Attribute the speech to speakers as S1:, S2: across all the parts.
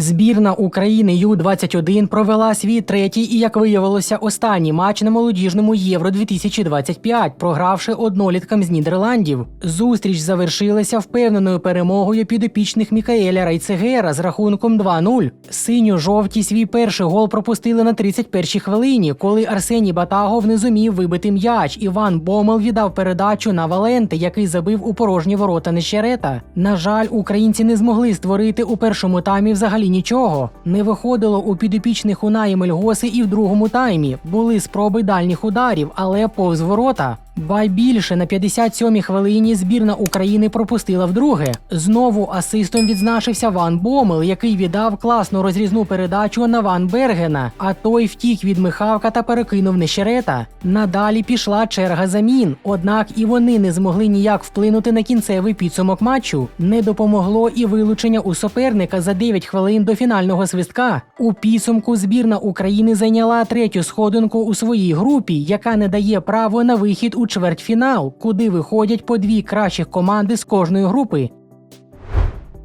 S1: Збірна України Ю-21 провела свій третій і, як виявилося, останній матч на молодіжному Євро 2025, програвши одноліткам з Нідерландів. Зустріч завершилася впевненою перемогою підопічних Мікаеля Райцегера з рахунком 2-0. Синьо-жовті свій перший гол пропустили на 31-й хвилині, коли Арсеній Батагов не зумів вибити м'яч. Іван Бомел віддав передачу на Валенти, який забив у порожні ворота Нещерета. На жаль, українці не змогли створити у першому таймі взагалі нічого. Не виходило у підопічних Унаї Мельгоси і в другому таймі. Були спроби дальніх ударів, але повз ворота. Бай більше на 57-й хвилині збірна України пропустила вдруге. Знову асистом відзначився Ван Бомел, який віддав класну розрізну передачу на Ван Бергена, а той втік від Михавка та перекинув Нещерета. Надалі пішла черга замін, однак і вони не змогли ніяк вплинути на кінцевий підсумок матчу. Не допомогло і вилучення у суперника за 9 хвилин до фінального свистка. У підсумку збірна України зайняла третю сходинку у своїй групі, яка не дає право на вихід у чвертьфінал, куди виходять по дві кращих команди з кожної групи.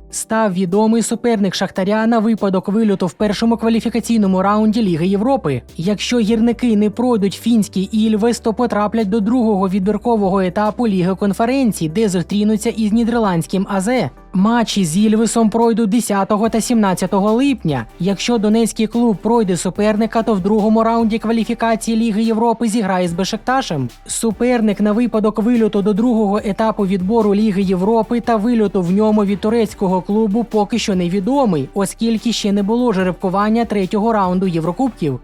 S1: Став відомий суперник Шахтаря на випадок вильоту в першому кваліфікаційному раунді Ліги Європи. Якщо гірники не пройдуть фінський Ільвес, то потраплять до другого відбіркового етапу Ліги конференцій, де зустрінуться із нідерландським АЗ. Матчі з Ільвесом пройдуть 10 та 17 липня. Якщо донецький клуб пройде суперника, то в другому раунді кваліфікації Ліги Європи зіграє з Бешикташем. Суперник на випадок вильоту до другого етапу відбору Ліги Європи та вильоту в ньому від турецького клубу поки що невідомий, оскільки ще не було жеребкування третього раунду Єврокубків.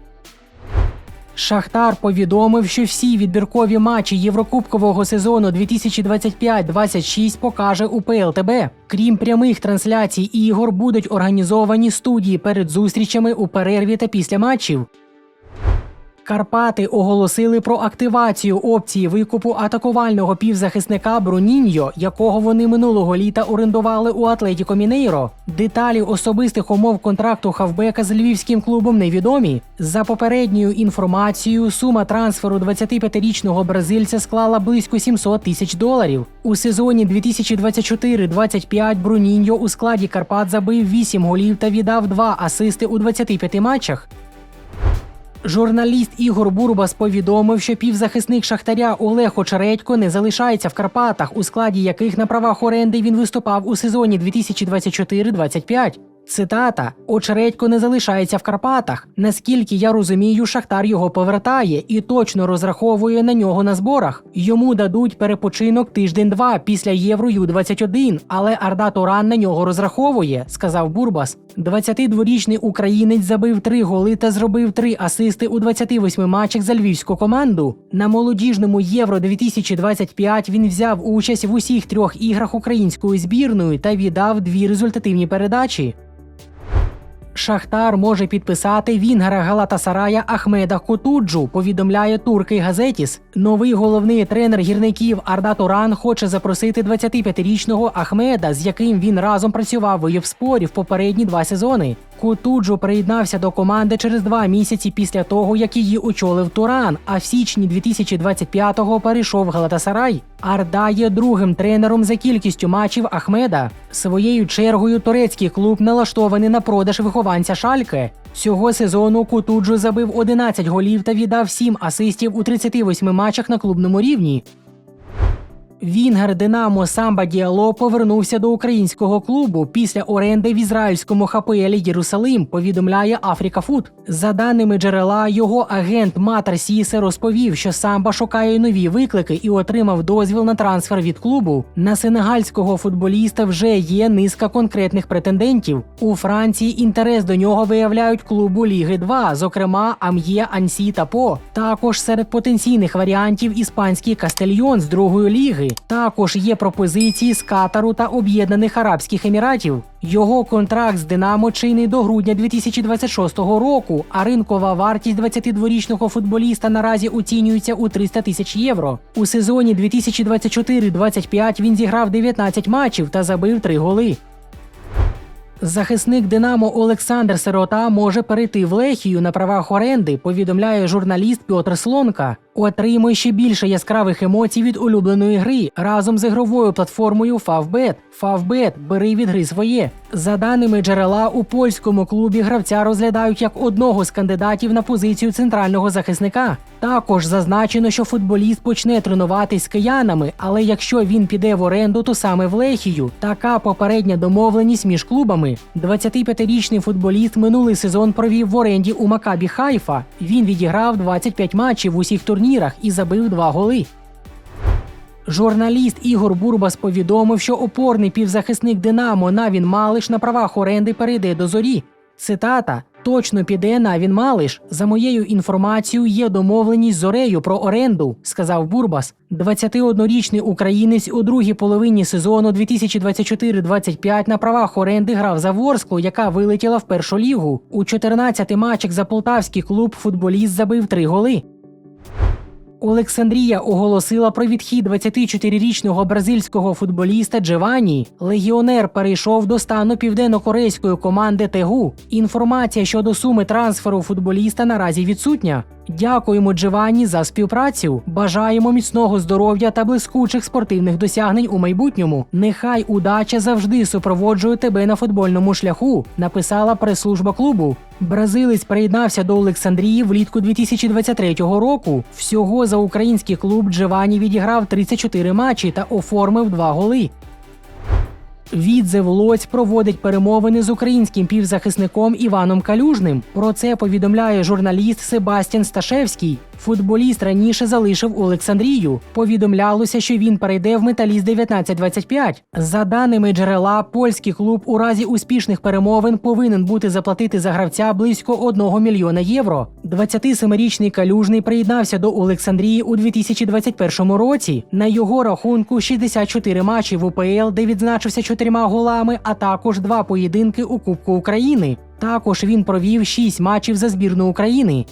S1: Шахтар повідомив, що всі відбіркові матчі Єврокубкового сезону 2025-26 покаже у ПЛТБ. Крім прямих трансляцій ігор, будуть організовані студії перед зустрічами у перерві та після матчів. Карпати оголосили про активацію опції викупу атакувального півзахисника Бруніньо, якого вони минулого літа орендували у Атлетіко Мінейро. Деталі особистих умов контракту хавбека з львівським клубом невідомі. За попередньою інформацією, сума трансферу 25-річного бразильця склала близько 700 тисяч доларів. У сезоні 2024-25 Бруніньо у складі Карпат забив 8 голів та віддав 2 асисти у 25 матчах. Журналіст Ігор Бурбас повідомив, що півзахисник Шахтаря Олег Очередько не залишається в Карпатах, у складі яких на правах оренди він виступав у сезоні 2024-25. Цитата: Очередько не залишається в Карпатах. Наскільки я розумію, Шахтар його повертає і точно розраховує на нього на зборах. Йому дадуть перепочинок тиждень-два після Євро Ю-21, але Арда Туран на нього розраховує, сказав Бурбас. 22-річний українець забив три голи та зробив три асисти у 28 матчах за львівську команду. На молодіжному Євро 2025 він взяв участь в усіх трьох іграх української збірної та віддав дві результативні передачі. Шахтар може підписати Вінгара Галатасарая Ахмеда Котуджу, повідомляє турки Газетіс. Новий головний тренер гірників Арда Туран хоче запросити 25-річного Ахмеда, з яким він разом працював в Євспорі в попередні два сезони. Кутуджу приєднався до команди через два місяці після того, як її очолив Туран. А в січні 2025-го перейшов Галатасарай. Арда є другим тренером за кількістю матчів Ахмеда. Своєю чергою турецький клуб налаштований на продаж вихованця Шальке. Цього сезону Кутуджу забив 11 голів та віддав 7 асистів у 38 матчах на клубному рівні. Вінгер Динамо Самба Діало повернувся до українського клубу після оренди в ізраїльському ХПЛ Єрусалим. Повідомляє Африка Фуд. За даними джерела, його агент Матер Сісе розповів, що самба шукає нові виклики і отримав дозвіл на трансфер від клубу. На сенегальського футболіста вже є низка конкретних претендентів. У Франції інтерес до нього виявляють клубу Ліги 2, зокрема Ам'є Ансі та По. Також серед потенційних варіантів іспанський Кастельйон з другої ліги. Також є пропозиції з Катару та Об'єднаних Арабських Еміратів. Його контракт з Динамо чинний до грудня 2026 року, а ринкова вартість 22-річного футболіста наразі оцінюється у 300 тисяч євро. У сезоні 2024-25 він зіграв 19 матчів та забив 3 голи. Захисник Динамо Олександр Сирота може перейти в Лехію на правах оренди, повідомляє журналіст Пьотр Слонка. Отримуй ще більше яскравих емоцій від улюбленої гри разом з ігровою платформою Favbet. Favbet – бери від гри своє. За даними джерела, у польському клубі гравця розглядають як одного з кандидатів на позицію центрального захисника. Також зазначено, що футболіст почне тренуватись з киянами, але якщо він піде в оренду, то саме в Лехію. Така попередня домовленість між клубами. 25-річний футболіст минулий сезон провів в оренді у Макабі Хайфа. Він відіграв 25 матчів в усіх турнірах і забив два голи. Журналіст Ігор Бурбас повідомив, що опорний півзахисник Динамо Навін Малиш на правах оренди перейде до зорі. Цитата. Точно піде на він Малиш. За моєю інформацією, є домовленість з Зорею про оренду, сказав Бурбас. 21-річний українець у другій половині сезону 2024-25 на правах оренди грав за Ворсклу, яка вилетіла в першу лігу. У 14 матчах за полтавський клуб футболіст забив три голи. Олександрія оголосила про відхід 24-річного бразильського футболіста Джевані. Легіонер перейшов до стану південно-корейської команди Тегу. Інформація щодо суми трансферу футболіста наразі відсутня. Дякуємо Джевані за співпрацю. Бажаємо міцного здоров'я та блискучих спортивних досягнень у майбутньому. Нехай удача завжди супроводжує тебе на футбольному шляху. Написала прес-служба клубу. Бразилець приєднався до Олександрії влітку 2023 року. Всього за український клуб Джевані відіграв 34 матчі та оформив два голи. Відзев Лоць проводить перемовини з українським півзахисником Іваном Калюжним. Про це повідомляє журналіст Себастьян Сташевський. Футболіст раніше залишив Олександрію. Повідомлялося, що він перейде в металіст 1925. За даними джерела, польський клуб у разі успішних перемовин повинен бути заплатити за гравця близько 1 мільйона євро. 27-річний калюжний приєднався до Олександрії у 2021 році. На його рахунку 64 матчі в УПЛ, де відзначився чотирма голами, а також два поєдинки у Кубку України. Також він провів шість матчів за збірну України.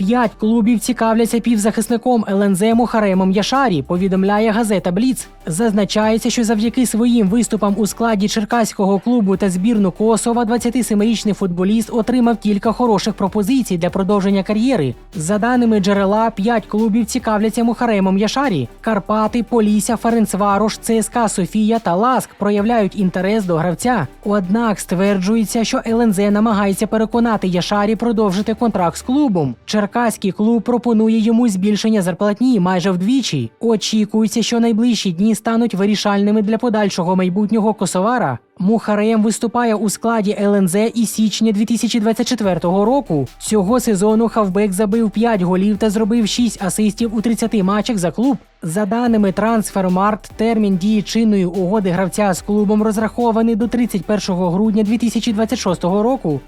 S1: П'ять клубів цікавляться півзахисником ЛНЗ Мухаремом Яшарі, повідомляє газета Бліц. Зазначається, що завдяки своїм виступам у складі черкаського клубу та збірну Косова 27-річний футболіст отримав кілька хороших пропозицій для продовження кар'єри. За даними джерела, п'ять клубів цікавляться Мухаремом Яшарі. Карпати, Полісся, Ференцварош, ЦСКА Софія та Ласк проявляють інтерес до гравця. Однак стверджується, що ЛНЗ намагається переконати Яшарі продовжити контракт з клубом. Черкаський клуб пропонує йому збільшення зарплатні майже вдвічі. Очікується, що найближчі дні стануть вирішальними для подальшого майбутнього косовара. Мухарем виступає у складі ЛНЗ із січня 2024 року. Цього сезону хавбек забив 5 голів та зробив 6 асистів у 30 матчах за клуб. За даними Трансфермарт, термін дії чинної угоди гравця з клубом розрахований до 31 грудня 2026 року.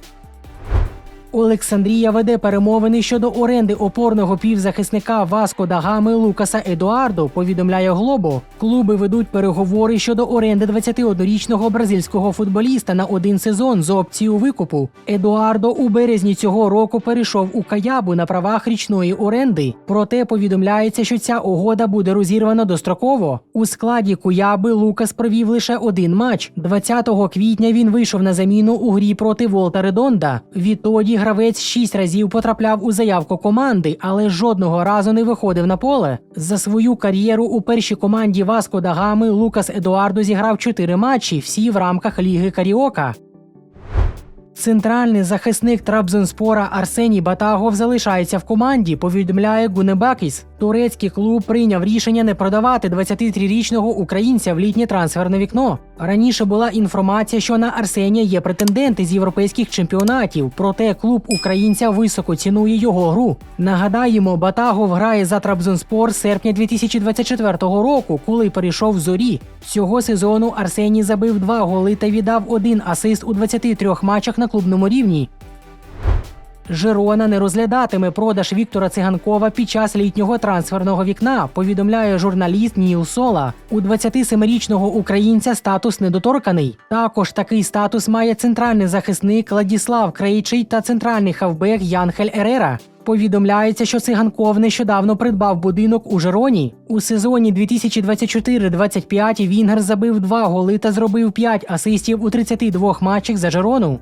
S1: Олександрія веде перемовини щодо оренди опорного півзахисника Васко Дагами Лукаса Едуардо, повідомляє Глобо. Клуби ведуть переговори щодо оренди 21-річного бразильського футболіста на один сезон з опцією викупу. Едуардо у березні цього року перейшов у Каябу на правах річної оренди. Проте повідомляється, що ця угода буде розірвана достроково. У складі Куяби Лукас провів лише один матч. 20 квітня він вийшов на заміну у грі проти Волта Редонда. Відтоді гравець шість разів потрапляв у заявку команди, але жодного разу не виходив на поле. За свою кар'єру у першій команді Васко Дагами Лукас Едуардо зіграв чотири матчі, всі в рамках Ліги Каріока. Центральний захисник Трабзонспора Арсеній Батагов залишається в команді, повідомляє Гунебакіс. Турецький клуб прийняв рішення не продавати 23-річного українця в літнє трансферне вікно. Раніше була інформація, що на Арсенія є претенденти з європейських чемпіонатів, проте клуб українця високо цінує його гру. Нагадаємо, Батагов грає за Трабзонспор з серпня 2024 року, коли перейшов в зорі. Цього сезону Арсеній забив два голи та віддав один асист у 23 матчах на клубному рівні. Жирона не розглядатиме продаж Віктора Циганкова під час літнього трансферного вікна, повідомляє журналіст Ніл Сола. У 27-річного українця статус недоторканий. Також такий статус має центральний захисник Ладіслав Крейчий та центральний хавбек Янхель Ерера. Повідомляється, що циганков нещодавно придбав будинок у Жироні. У сезоні 2024-25 Вінгер забив два голи та зробив 5 асистів у 32 матчах за Жирону.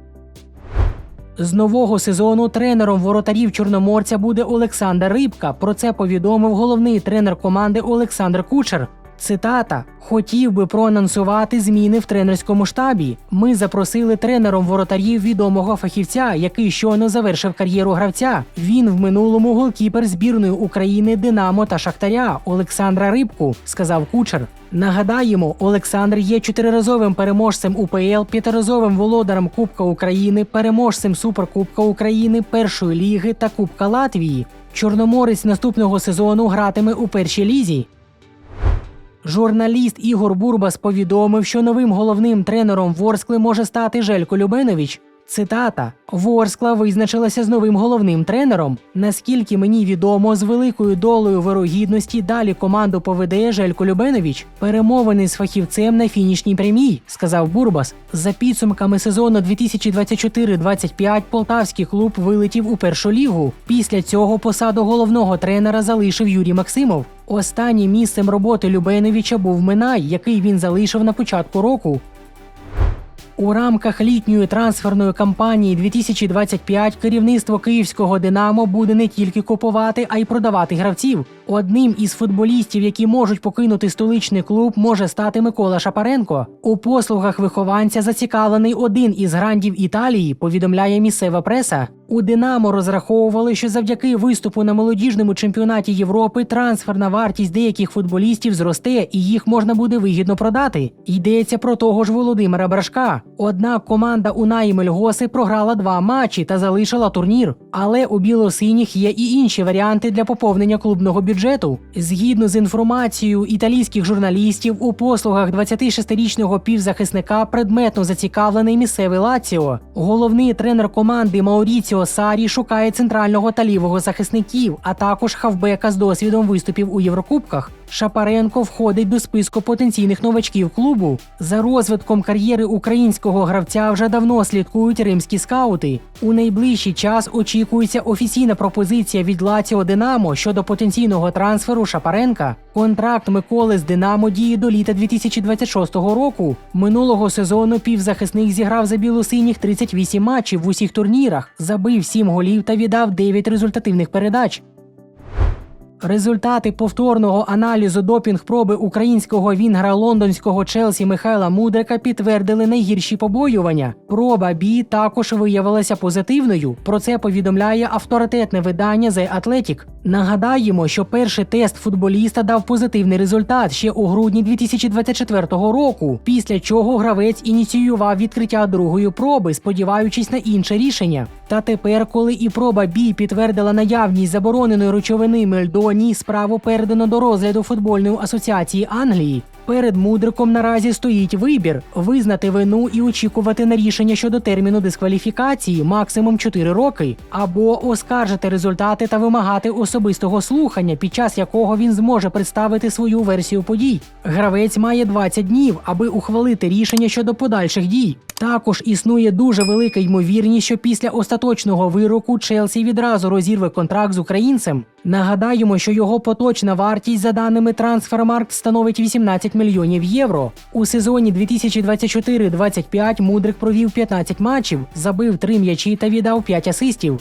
S1: З нового сезону тренером воротарів Чорноморця буде Олександр Рибка. Про це повідомив головний тренер команди Олександр Кучер. Цитата: хотів би проанонсувати зміни в тренерському штабі. Ми запросили тренером воротарів відомого фахівця, який щойно завершив кар'єру гравця. Він в минулому голкіпер збірної України Динамо та Шахтаря Олександра Рибку, сказав Кучер. Нагадаємо, Олександр є чотириразовим переможцем УПЛ, п'ятиразовим володарем Кубка України, переможцем Суперкубка України, першої ліги та Кубка Латвії. Чорноморець наступного сезону гратиме у першій лізі. Журналіст Ігор Бурбас повідомив, що новим головним тренером Ворскли може стати Желько Любенович. Цитата: Ворскла визначилася з новим головним тренером. Наскільки мені відомо, з великою долею вирогідності далі команду поведе Желько Любенович. Перемовини з фахівцем на фінішній прямій, сказав Бурбас. За підсумками сезону 2024-25 полтавський клуб вилетів у першу лігу. Після цього посаду головного тренера залишив Юрій Максимов. Останнім місцем роботи Любеновича був Минай, який він залишив на початку року. У рамках літньої трансферної кампанії 2025 керівництво київського Динамо буде не тільки купувати, а й продавати гравців. Одним із футболістів, які можуть покинути столичний клуб, може стати Микола Шапаренко. У послугах вихованця зацікавлений один із грандів Італії, повідомляє місцева преса. У Динамо розраховували, що завдяки виступу на молодіжному чемпіонаті Європи трансферна вартість деяких футболістів зросте і їх можна буде вигідно продати. Йдеться про того ж Володимира Брашка. Однак команда Унаї Мельгоси програла два матчі та залишила турнір. Але у білосиніх є і інші варіанти для поповнення клубного бюджету. Згідно з інформацією італійських журналістів, у послугах 26-річного півзахисника предметно зацікавлений місцевий Лаціо. Головний тренер команди Мауріціо Сарі шукає центрального та лівого захисників, а також хавбека з досвідом виступів у Єврокубках. Шапаренко входить до списку потенційних новачків клубу. За розвитком кар'єри українського гравця вже давно слідкують римські скаути. У найближчий час очікується офіційна пропозиція від Лаціо Динамо щодо потенційного трансферу Шапаренка. Контракт Миколи з Динамо діє до літа 2026 року. Минулого сезону півзахисник зіграв за білосиніх 38 матчів в усіх турнірах, забив 7 голів та віддав 9 результативних передач. Результати повторного аналізу допінг-проби українського вінгра лондонського Челсі Михайла Мудрика підтвердили найгірші побоювання. Проба Бі також виявилася позитивною. Про це повідомляє авторитетне видання The Athletic. Нагадаємо, що перший тест футболіста дав позитивний результат ще у грудні 2024 року, після чого гравець ініціював відкриття другої проби, сподіваючись на інше рішення. Та тепер, коли і проба Бі підтвердила наявність забороненої речовини Мельдоні, справу передано до розгляду футбольної асоціації Англії. Перед мудриком наразі стоїть вибір визнати вину і очікувати на рішення щодо терміну дискваліфікації максимум 4 роки, або оскаржити результати та вимагати особистого слухання, під час якого він зможе представити свою версію подій. Гравець має 20 днів, аби ухвалити рішення щодо подальших дій. Також існує дуже велика ймовірність, що після остаточного вироку Челсі відразу розірве контракт з українцем. Нагадаємо, що його поточна вартість, за даними Трансфермаркт, становить 18 мільйонів євро. У сезоні 2024-25 Мудрик провів 15 матчів, забив 3 м'ячі та віддав 5 асистів.